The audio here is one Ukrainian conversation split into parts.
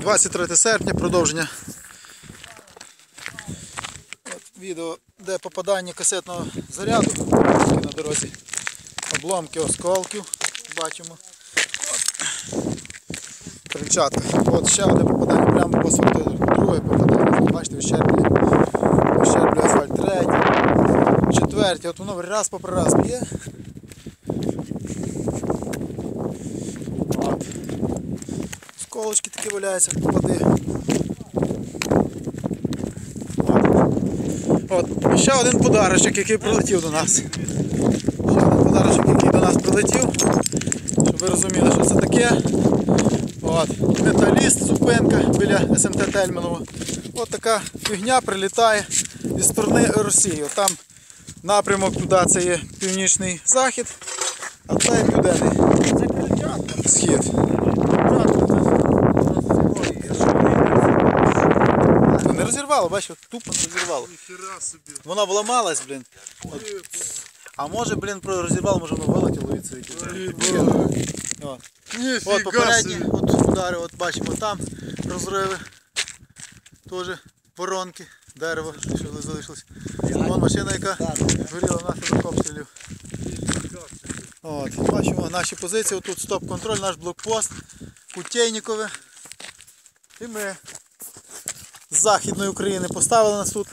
23 серпня, продовження. От відео, де попадання касетного заряду на дорозі. Обломки осколків бачимо. Крильчатка. От ще одне попадання прямо по асфальту. Друге попадання. Бачите, ущерблює. Ущерблює асфальт. Третє. Четверте. От воно раз по раз б'є. От. Сколочки такі валяються, попади. От. Ще один подарочок, який прилетів до нас. Ще один подарочок, який до нас прилетів. Щоб ви розуміли, що це таке. От. Металіст, зупинка біля СМТ Тельманово. От така фігня прилітає зі сторони Росії. От Там напрямок туди це є північний захід, а це є південний схід. Ну, Не розірвало, бачиш, тупо розірвало. Ніхера собі. Вона вламалась, блін. От. А може, блін, про розірвало, може воно вилетіло від світі. От. От попередні, от удари, от бачимо там розриви. Теж воронки, дерево, що залишилось. Вон машина, яка горіла внаслідок обстрілів. От, бачимо наші позиції, тут стоп-контроль, наш блокпост, Кутейнікове. І ми з Західної України поставили нас тут.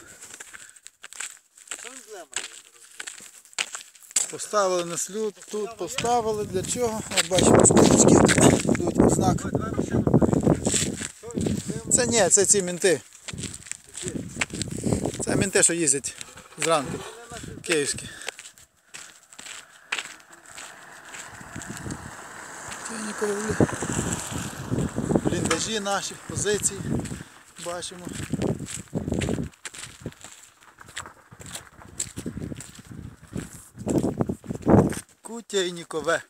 Поставили нас люд, тут поставили. Для чого? От бачимо шкурочки йдуть знак. Це ні, це ці мінти. Це мінти, що їздять зранку. Київські. Тянікові бліндажі наші, позиції. Бачимо. Кутейнікове.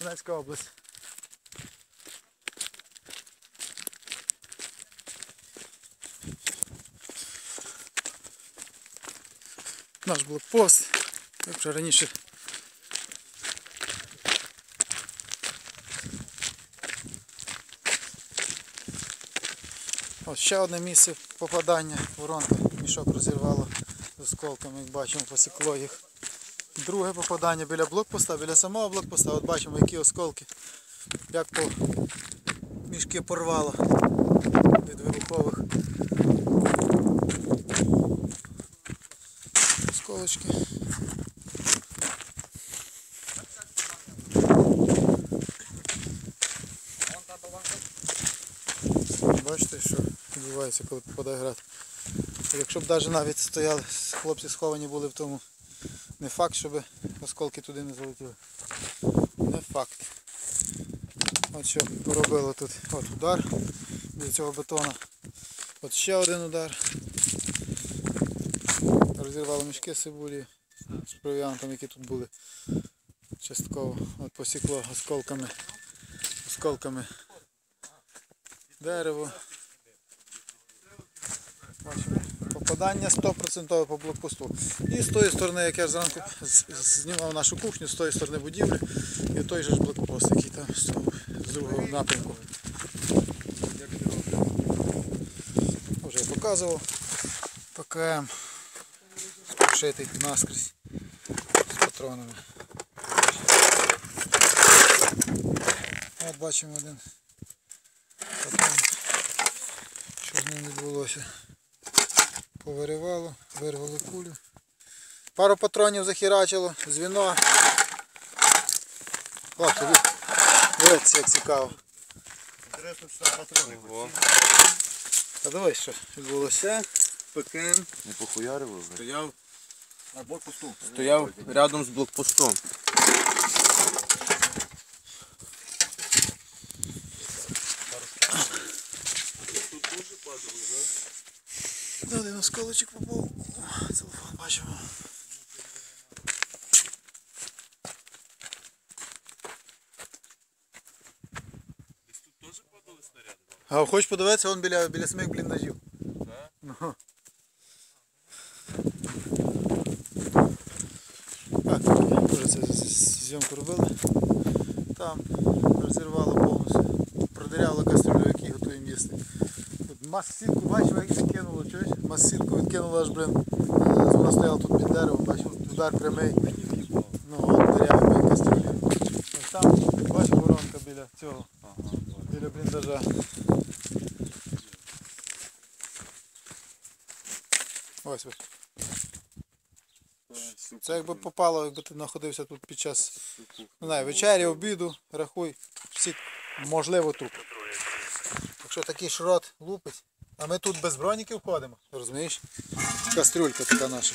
Донецька область. Наш блокпост. Як вже раніше. Ось ще одне місце попадання. Воронка мішок розірвало з осколками, як бачимо, посікло їх. Друге попадання біля блокпоста, біля самого блокпоста. От бачимо, які осколки. Як по мішки порвало від вибухових. Осколочки. Бачите, що відбувається, коли попадає град. Якщо б навіть навіть стояли, хлопці сховані були в тому не факт, щоб осколки туди не залетіли. Не факт. От що поробило тут. От удар від цього бетона. От ще один удар. Розірвало мішки з цибулі з провіантом, які тут були. Частково. От посікло осколками. Осколками дерево. Попадання 100% по блокпосту. І з тої сторони, як я зранку знімав нашу кухню, з тої сторони будівлі, і той же ж блокпост, який там з другого напрямку. Вже показував. ПКМ шитий наскрізь з патронами. От бачимо один патрон. Що з ним відбулося? Повиривало, вирвало кулю. Пару патронів захерачило, звіно. Хлопці, дивіться, як цікаво. Інтересно, що там патрони. Та дивись, що відбулося. ПКМ Не похуярило вже? стояв на блокпосту. Стояв рядом з блокпостом. Да, один осколочок попав. Телефон бачимо. А хочеш подивитися, вон біля, біля самих бліндажів. Ну. Так, вже це з- з- зйомку робили. Там розірвало повністю. Продиряло кастрюлю, який готуємо їсти. Мас-сітку, бачиш, як відкинуло, чуєш? Мас-сітку аж, блин. Вона тут під деревом, бачиш, удар прямий. Ну, от дерев'яний кастрюлі. Ось там, бачиш, воронка біля цього, біля бліндажа. Ось ось. Це якби попало, якби ти знаходився тут під час вечері, обіду, рахуй, всі можливо тут. Якщо такий шрот лупить, а ми тут без броніків ходимо, розумієш? Кастрюлька така наша.